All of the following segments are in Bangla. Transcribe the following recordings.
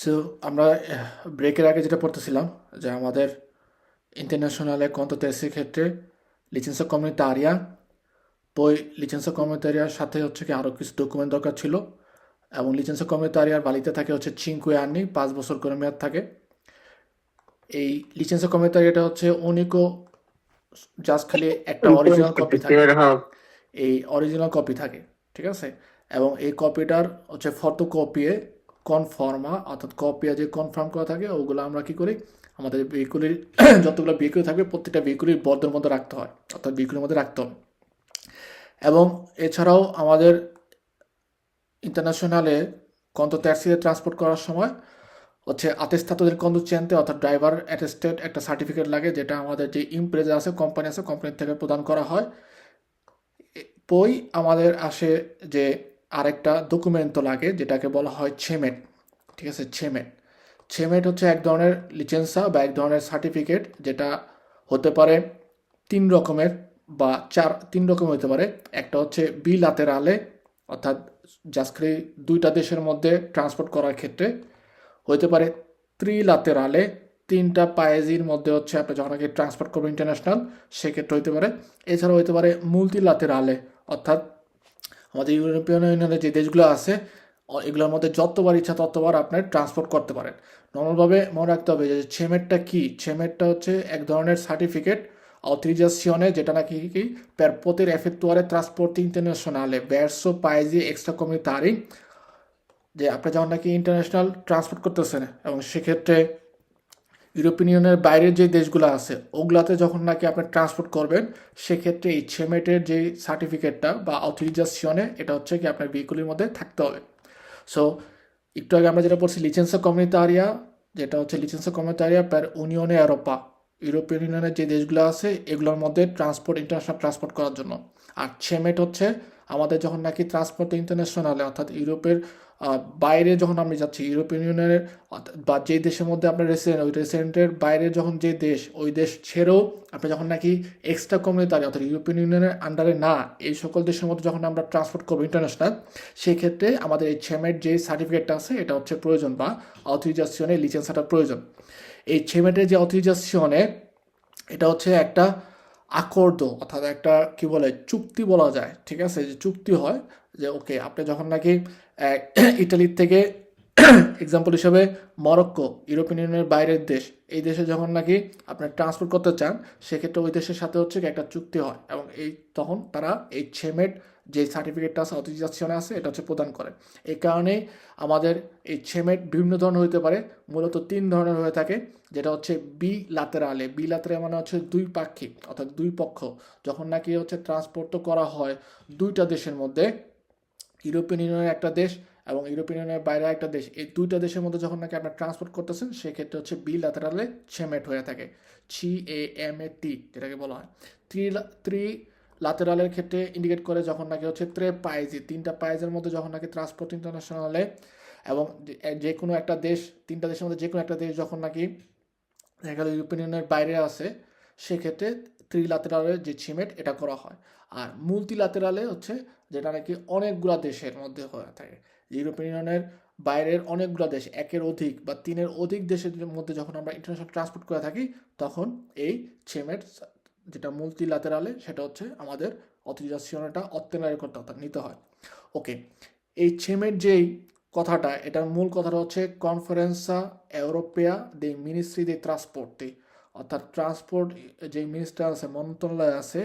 সো আমরা ব্রেকের আগে যেটা পড়তেছিলাম, যে আমাদের ইন্টারন্যাশনালে কন্ততেসির ক্ষেত্রে লিচেন্সা কমিউনিটারিয়া পই লিচেন্সা কমিউনিটারিয়ার সাথে হচ্ছে কি আরও কিছু ডকুমেন্ট দরকার ছিল এবং লিচেন্সা কমিউনিটারিয়ার বালিতে থাকে হচ্ছে চিঙ্কুয়ে আর্নি, পাঁচ বছর করে মেয়াদ থাকে। এই লিচেন্সা কমিউনিটারিয়াটা হচ্ছে উনিকো জাস্ট খালি একটা অরিজিনাল কপি থাকে। এই অরিজিনাল কপি থাকে, ঠিক আছে? এবং এই কপিটার হচ্ছে ফটো কপিয়ে কনফর্মা অর্থাৎ কপিয়া যে কনফার্ম করা থাকে, ওগুলো আমরা কি করি? আমাদের ভেহিকুলের যতগুলো ভেহিকুল থাকবে, প্রত্যেকটা ভেহিকুলের বর্দের মধ্যে রাখতে হয়, অর্থাৎ ভেহিকুলের মধ্যে রাখতে হবে। এবং এছাড়াও আমাদের ইন্টারন্যাশনালে কন্ত ট্যাক্সিতে ট্রান্সপোর্ট করার সময় হচ্ছে আতেস্তাতদের চেনতে, অর্থাৎ ড্রাইভার অ্যাটেস্টেড একটা সার্টিফিকেট লাগে, যেটা আমাদের যে ইমপ্রেজা আছে কোম্পানি আছে কোম্পানি থেকে প্রদান করা হয়। পই আমাদের আসে যে আরেকটা ডকুমেন্ট তো লাগে, যেটাকে বলা হয় ছেমেট ঠিক আছে ছেমেট ছেমেট হচ্ছে এক ধরনের লিচেন্সা বা এক ধরনের সার্টিফিকেট যেটা হতে পারে তিন রকমের বা চার, তিন রকম হতে পারে। একটা হচ্ছে বিলাতেরালে অর্থাৎ জাস্টলি দুইটা দেশের মধ্যে ট্রান্সপোর্ট করার ক্ষেত্রে। হতে পারে ত্রিলাতেরালে তিনটা পায়েজির মধ্যে হচ্ছে আপনি যখন আগে ট্রান্সপোর্ট করবেন ইন্টারন্যাশনাল সেক্ষেত্রে হইতে পারে। এছাড়াও হতে পারে মুলতিলাতেরালে অর্থাৎ আমাদের ইউরোপিয়ান ইউনিয়নের যে দেশগুলো আছে এগুলোর মধ্যে যতবার ইচ্ছা ততবার আপনার ট্রান্সপোর্ট করতে পারেন। নর্মালভাবে মনে রাখতে হবে যে ছেমেটটা কি? ছেমেটটা হচ্ছে এক ধরনের সার্টিফিকেট autorizazione যেটা নাকি কি? per poter effettuare trasporti internazionale verso paesi extracomunitari, যে আপনি যখন নাকি ইন্টারন্যাশনাল ট্রান্সপোর্ট করতেছেন এবং সেক্ষেত্রে ইউরোপিয়ান ইউনিয়নের বাইরের যে দেশগুলো আছে, ওগুলাতে যখন নাকি আপনি ট্রান্সপোর্ট করবেন, সেক্ষেত্রে এই ছেমেটের যে সার্টিফিকেটটা বা অথরিজাসিয়নে এটা হচ্ছে কি আপনার ভেহিকুলের মধ্যে থাকতে হবে। সো একটু আগে আমরা যেটা পড়ছি লিচেন্সা কমিউনিটারিয়া যেটা হচ্ছে লিচেন্সা কমিউনিটারিয়া প্যার ইউনিয়নে আরোপা ইউরোপিয়ান ইউনিয়নের যে দেশগুলো আছে, এগুলোর মধ্যে ট্রান্সপোর্ট ইন্টারন্যাশনাল ট্রান্সপোর্ট করার জন্য। আর ছেমেট হচ্ছে আমাদের যখন নাকি ট্রান্সপোর্ট ইন্টারন্যাশনালে অর্থাৎ ইউরোপের বাইরে যখন আমরা যাচ্ছি ইউরোপিয়ান ইউনিয়নের বা যে দেশের মধ্যে আপনার রেসিডেন্ট ওই রেসিডেন্টের বাইরে যখন যে দেশ, ওই দেশ ছেড়েও আপনি যখন নাকি এক্সট্রা কমিউনিটারি অর্থাৎ ইউরোপিয়ান ইউনিয়নের আন্ডারে না, এই সকল দেশের মধ্যে যখন আমরা ট্রান্সপোর্ট করব ইন্টারন্যাশনাল সেই ক্ষেত্রে আমাদের এই ছেমেট যে সার্টিফিকেটটা আছে, এটা হচ্ছে প্রয়োজন বা অথরিজাসিয়নে লিচেন্সটা প্রয়োজন। এই ছেমেটের যে অথরিজাসিয়নে এটা হচ্ছে একটা আকর্দ, অর্থাৎ একটা, কি বলে, চুক্তি বলা যায়, ঠিক আছে? যে চুক্তি হয় যে, ওকে, আপনি যখন নাকি ইটালির থেকে এক্সাম্পল হিসেবে মরক্কো, ইউরোপিয়ান ইউনিয়নের বাইরের দেশ, এই দেশে যখন নাকি আপনার ট্রান্সপোর্ট করতে চান, সেক্ষেত্রে ওই দেশের সাথে হচ্ছে একটা চুক্তি হয় এবং এই, তখন তারা এই ছেমেট যে সার্টিফিকেটটা আছে অথরিজাসিয়নে আছে, এটা হচ্ছে প্রদান করে। এই কারণেই আমাদের এই ছেমেট বিভিন্ন ধরনের হতে পারে, মূলত তিন ধরনের হয়ে থাকে, যেটা হচ্ছে বি লাতেরালে বি লাতেরালে মানে হচ্ছে দুই পাক্ষিক, অর্থাৎ দুই পক্ষ। যখন নাকি হচ্ছে ট্রান্সপোর্ট তো করা হয় দুইটা দেশের মধ্যে ইউরোপিয়ান ইউনিয়নের একটা দেশ এবং ইউরোপিয়ান ইউনিয়নের বাইরে একটা দেশ, এই দুইটা দেশের মধ্যে যখন নাকি আপনার ট্রান্সপোর্ট করতেছেন, সেক্ষেত্রে হচ্ছে বি লাতেরালে ছেমেট হয়ে থাকে। সি এ এম এ টি যেটাকে বলা হয়। ত্রি ত্রি লাতেরালের ক্ষেত্রে ইন্ডিকেট করে যখন নাকি হচ্ছে ত্রে পাইজি তিনটা পাইজের মধ্যে যখন নাকি ট্রান্সপোর্ট ইন্টারন্যাশনালে এবং যে- কোনো একটা দেশ, তিনটা দেশের মধ্যে যে কোনো একটা দেশ যখন নাকি দেখা গেল ইউরোপিয়ান ইউনিয়নের বাইরে আছে, সেক্ষেত্রে ত্রিলাতেরালের যে ছিমেট এটা করা হয়। আর মুলতিলাতেরালে হচ্ছে যেটা নাকি অনেকগুলা দেশের মধ্যে হয়ে থাকে। ইউরোপিয়ান ইউনিয়নের বাইরের অনেকগুলো দেশ, একের অধিক বা তিনের অধিক দেশের মধ্যে যখন আমরা ইন্টারন্যাশনাল ট্রান্সপোর্ট করে থাকি, তখন এই ছেমেট যেটা মুলতিলাতেরালে সেটা হচ্ছে আমাদের অথরিজাসিয়নটা অত্যানারি করতে অর্থাৎ নিতে হয়। ওকে এই ছেমের যেই কথাটা, এটার মূল কথাটা হচ্ছে কনফারেন্সা ইউরোপিয়া দে মিনিস্ট্রি দে ট্রান্সপোর্টে অর্থাৎ ট্রান্সপোর্ট যে মিনিস্টার আছে, মন্ত্রণালয় আছে,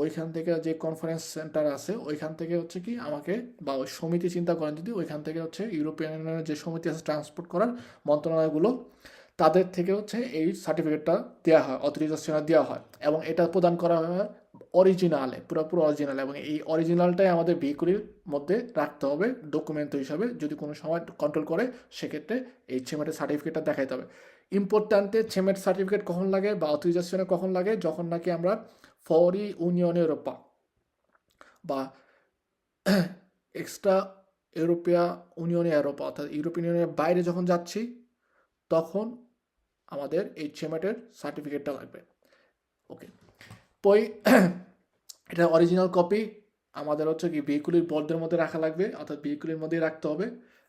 ওইখান থেকে যে কনফারেন্স সেন্টার আছে, ওইখান থেকে হচ্ছে কি আমাকে বা ওই সমিতি চিন্তা করেন যদি, ওইখান থেকে হচ্ছে ইউরোপিয়ান যে সমিতি আছে ট্রান্সপোর্ট করার মন্ত্রণালয়গুলো তাদের থেকে হচ্ছে এই সার্টিফিকেটটা দেওয়া হয় অথরিজাসন দেওয়া হয়। এবং এটা প্রদান করা হয় অরিজিনালে পুরোপুরি অরিজিনাল এবং এই অরিজিনালটাই আমাদের ভেহিকুলের মধ্যে রাখতে হবে ডকুমেন্ট হিসাবে। যদি কোনো সময় কন্ট্রোল করে, সেক্ষেত্রে এই ছেমেটের সার্টিফিকেটটা দেখাইতে হবে। ইম্পর্ট্যান্টে ছেমেট সার্টিফিকেট কখন লাগে বা অথরিজাসনে কখন লাগে? যখন নাকি আমরা ফরি ইউনিয়ন ইউরোপা বা এক্সট্রা ইউরোপিয়া ইউনিয়নে ইউরোপা অর্থাৎ ইউরোপিয়ান ইউনিয়নের বাইরে যখন যাচ্ছি, তখন আমাদের এই ছেমেটের সার্টিফিকেটটা লাগবে। ওকে পই, এটা অরিজিনাল কপি আমাদের হচ্ছে কি ভেহিকুলের বর্ডের মধ্যে রাখা লাগবে, অর্থাৎ ভেহিকুলের মধ্যেই রাখতে হবে।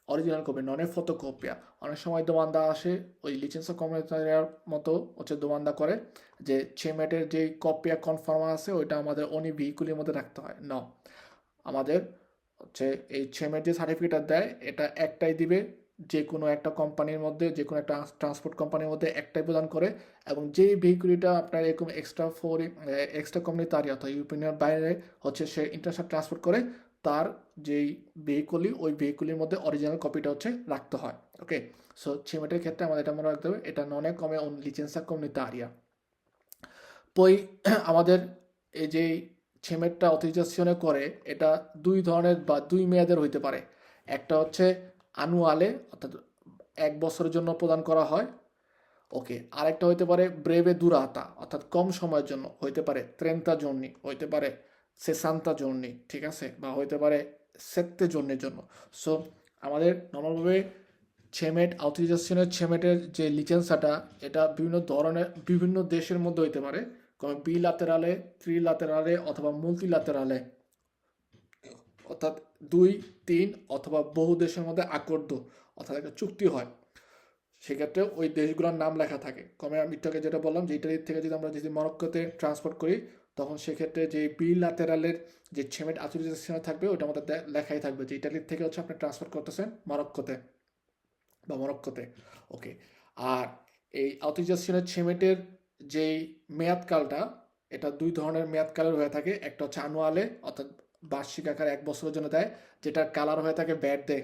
অরিজিনাল কপি ননে ফটোকপিয়া অনেক সময় দোমান্দা আসে, ওই লিচেন্স কমিউনিটারিয়ার মতো হচ্ছে দোমান্দা করে যে চেমেটের যে কপিয়া কনফার্ম আছে, ওইটা আমাদের অনি ভেহিকুলের মধ্যে রাখতে হয়। ন আমাদের হচ্ছে এই চেমের যে সার্টিফিকেটটা দেয়, এটা একটাই দিবে যে কোনো একটা কোম্পানির মধ্যে যে কোনো একটা ট্রান্সপোর্ট কোম্পানির মধ্যে একটাই প্রদান করে এবং যেই ভেহিকুলিটা আপনার এরকম এক্সট্রা ফোর এক্সট্রা কোম্পানি তারই অর্থাৎ ইউপিনের বাইরে হচ্ছে সে ইন্টারন্যাশনাল ট্রান্সপোর্ট করে, তার যেই ভেহিকুলি ওই ভেহিকুলির মধ্যে অরিজিনাল কপিটা হচ্ছে রাখতে হয়। ওকে সো ছিমেটের ক্ষেত্রে আমাদের এটা মনে রাখতে হবে, এটা ননে কমে লিচেন্সা কোম্পানিতারিয়া পই, আমাদের এই যে ছিমেটটা অথরিজাশনে করে, এটা দুই ধরনের বা দুই মেয়াদের হইতে পারে। একটা হচ্ছে আনুয়ালে, অর্থাৎ এক বছরের জন্য প্রদান করা হয়। ওকে, আরেকটা হইতে পারে ব্রেভে দুরাতা অর্থাৎ কম সময়ের জন্য, হইতে পারে ত্রেন্তা জর্নি হইতে পারে সেসান্তা জর্নি ঠিক আছে? বা হইতে পারে সেত্তে জর্নির জন্য। সো আমাদের নর্মালভাবে ছেমেট আউথরিজাশনের ছেমেটের যে লিচেন্সাটা এটা বিভিন্ন ধরনের, বিভিন্ন দেশের মধ্যে হইতে পারে। কোনো বিলাতেরালে ত্রিলাতেরালে অথবা মুলতিলাতেরালে অর্থাৎ দুই, তিন অথবা বহু দেশের মধ্যে আকর্দ অর্থাৎ একটা চুক্তি হয়। সেক্ষেত্রে ওই দেশগুলোর নাম লেখা থাকে। কমে আমি আগে যেটা বললাম যে ইটালির থেকে যদি আমরা যদি মরক্কোতে ট্রান্সপোর্ট করি, তখন সেক্ষেত্রে যে বিলাতেরালের যে ছেমেট অথরিজাশন থাকবে ওটা আমাদের লেখাই থাকবে যে ইটালির থেকে হচ্ছে আপনি ট্রান্সফার করতেছেন মরক্কোতে বা মরক্কোতে। ওকে আর এই অথরিজাশনের ছেমেটের যেই মেয়াদকালটা, এটা দুই ধরনের মেয়াদকালের হয়ে থাকে। একটা হচ্ছে আনুয়ালে অর্থাৎ বার্ষিক আকার এক বছরের জন্য দেয়, যেটার কালার হয়ে থাকে ব্যাট দে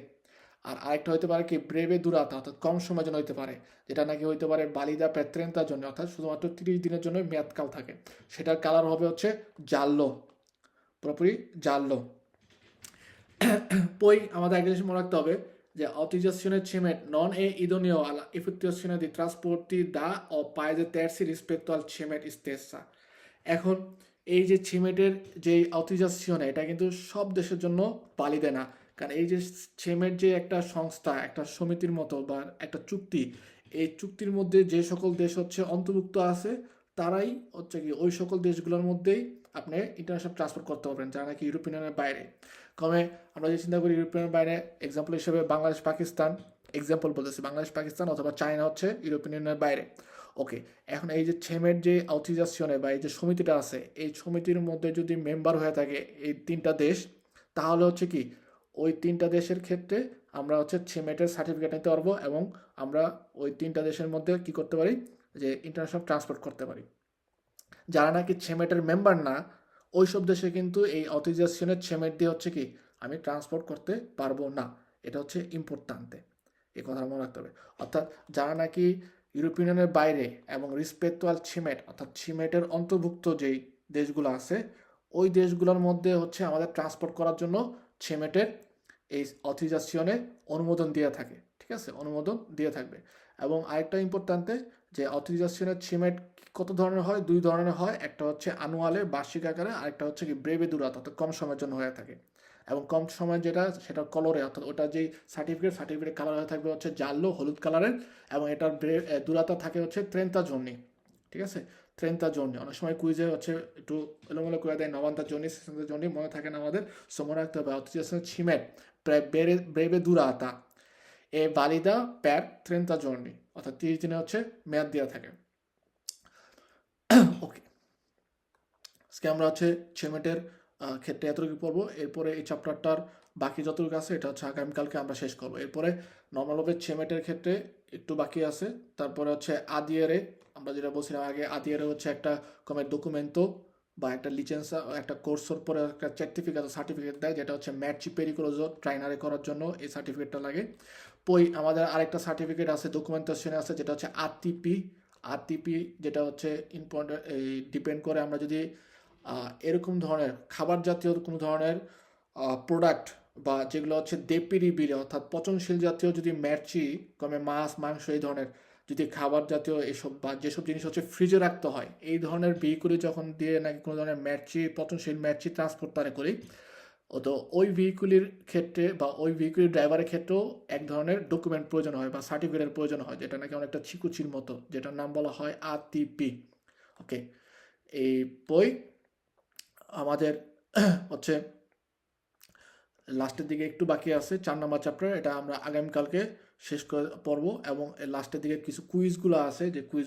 আর আরেকটা হইতে পারে কি ব্রেভে দুরাতা, অর্থাৎ কম সময়ের জন্য হইতে পারে। যেটা নাকি হইতে পারে বালিদা প্যাত্রেন্তার জন্য, অর্থাৎ শুধুমাত্র তিরিশ দিনের জন্য মেয়াদকাল থাকে। সেটার কালার হবে হচ্ছে জাল্লো। পুরোপুরি জাল্লো। পই আমাদের একটা জিনিস মনে রাখতে হবে, যে autorizzazione নন এ è idoneo alla দি di trasporti da o paese terzi rispetto al cemento stessa এখন এই যে সিমেন্টের যে অথরিজাশন এটা কিন্তু সব দেশের জন্য পালি দেয় না। কারণ এই যে সিমেন্ট যে একটা সংস্থা, একটা সমিতির মতো বা একটা চুক্তি, এই চুক্তির মধ্যে যে সকল দেশ হচ্ছে অন্তর্ভুক্ত আছে, তারাই হচ্ছে কি ওই সকল দেশগুলোর মধ্যেই আপনি ইন্টারন্যাশনাল ট্রান্সপোর্ট করতে পারবেন, যারা নাকি ইউরোপিয়ানের বাইরে। কমে আমরা যে চিন্তা করি ইউরোপিয়ানের বাইরে এক্সাম্পল হিসেবে বাংলাদেশ পাকিস্তান এক্সাম্পল বলতেছি বাংলাদেশ পাকিস্তান অথবা চায়না হচ্ছে ইউরোপিয়ান ইউনিয়নের বাইরে। ওকে এখন এই যে ছেমের যে অথরিজাশনে বা এই যে সমিতিটা আছে, এই সমিতির মধ্যে যদি মেম্বার হয়ে থাকে এই তিনটা দেশ, তাহলে হচ্ছে কি, ওই তিনটা দেশের ক্ষেত্রে আমরা হচ্ছে ছেমেটের সার্টিফিকেট নিতে পারব এবং আমরা ওই তিনটা দেশের মধ্যে কি করতে পারি, যে ইন্টারন্যাশনাল ট্রান্সপোর্ট করতে পারি। যারা নাকি ছেমেটের মেম্বার না ওই সব দেশে কিন্তু এই অথরিজাশনের ছেমেট দিয়ে হচ্ছে কি, আমি ট্রান্সপোর্ট করতে পারব না। এটা হচ্ছে ইম্পর্টান্তে এই কথা মনে রাখতে হবে। অর্থাৎ যারা নাকি ইউরোপিয়ান ইউনিয়নের বাইরে এবং রিসপেক্টুয়াল ছিমেট অর্থাৎ ছিমেটের অন্তর্ভুক্ত যেই দেশগুলো আছে, ওই দেশগুলোর মধ্যে হচ্ছে আমাদের ট্রান্সপোর্ট করার জন্য ছিমেটের এই অথরিজাশনে অনুমোদন দিয়ে থাকে, ঠিক আছে? অনুমোদন দিয়ে থাকবে। এবং আরেকটা ইম্পর্ট্যান্টে যে অথরিজাশনের ছিমেট কত ধরনের হয়? দুই ধরনের হয়। একটা হচ্ছে আনুয়ালে বার্ষিক আকারে, আরেকটা হচ্ছে কি ব্রেবে দূরাত অর্থাৎ কম সময়ের জন্য হয়ে থাকে। এবং কম সময় যেটা, সেটা কলরে অর্থাৎ ওটা যেই সার্টিফিকেট সার্টিফিকেট কালার হয়ে থাকবে হচ্ছে জাল্লো, হলুদ কালারের এবং এটার দূরাতা থাকে হচ্ছে ত্রেন্তা জর্নি ঠিক আছে? ত্রেন্তা জর্নি অনেক সময় কুইজে হচ্ছে একটু এলোমেলো করে দেয়, নবান্তা জর্নি সেন্তা জর্নি মনে থাকে না আমাদের সো মনে রাখতে হবে। অথরিজাশনের ছিমেট ব্রেভে ব্রেভে দূরাতা। এ বালিদা, প্যার, ত্রেন্তা জর্নি অর্থাৎ তিরিশ দিনে হচ্ছে মেয়াদ দেওয়া থাকে। ওকে আজকে আমরা হচ্ছে ছেমেটের ক্ষেত্রে এতটুকু পড়ব। এরপরে এই চ্যাপ্টারটার বাকি যতটুকু আছে, এটা হচ্ছে আগামীকালকে আমরা শেষ করব। এরপরে নর্মালভাবে ছেমেটের ক্ষেত্রে একটু বাকি আছে। তারপরে হচ্ছে আদিয়ারে আমরা যেটা বলছিলাম আগে আদিয়ারে হচ্ছে একটা কমের ডকুমেন্টো বা একটা লিচেন্স একটা কোর্সের পরে একটা সার্টিফিকেট সার্টিফিকেট দেয়, যেটা হচ্ছে ম্যাট ম্যাটচি পেরিকোলোজো ট্রাইনারে করার জন্য এই সার্টিফিকেটটা লাগে। পই, আমাদের আরেকটা সার্টিফিকেট আছে ডকুমেন্টেশনে আছে, যেটা হচ্ছে আরটিপি আরটিপি যেটা হচ্ছে ইম্পর্টেন্ট এই ডিপেন্ড করে আমরা যদি এরকম ধরনের খাবার জাতীয় কোনো ধরনের প্রোডাক্ট বা যেগুলো হচ্ছে দেপিরি বিলে অর্থাৎ পচনশীল জাতীয় যদি ম্যাচি কমে মাছ, মাংস এই ধরনের যদি খাবার জাতীয় এসব বা যেসব জিনিস হচ্ছে ফ্রিজে রাখতে হয়, এই ধরনের ভেহিকুলে যখন দিয়ে নাকি কোনো ধরনের ম্যাচি পচনশীল ম্যাচি ট্রান্সপোর্ট তারা করি, তো ওই ভেহিকুলের ক্ষেত্রে বা ওই ভেহিকুলের ড্রাইভারের ক্ষেত্রেও এক ধরনের ডকুমেন্ট প্রয়োজন হয় বা সার্টিফিকেটের প্রয়োজন হয়, যেটা নাকি অনেকটা চিকুচির মতো, যেটার নাম বলা হয় আরটিপি। ওকে এই বই আমাদের হচ্ছে লাস্টের দিকে একটু বাকি আছে, চার নম্বর চ্যাপ্টার এটা আমরা আগামীকালকে শেষ করে পড়ব এবং লাস্টের দিকে কিছু কুইজগুলো আছে, যে কুইজ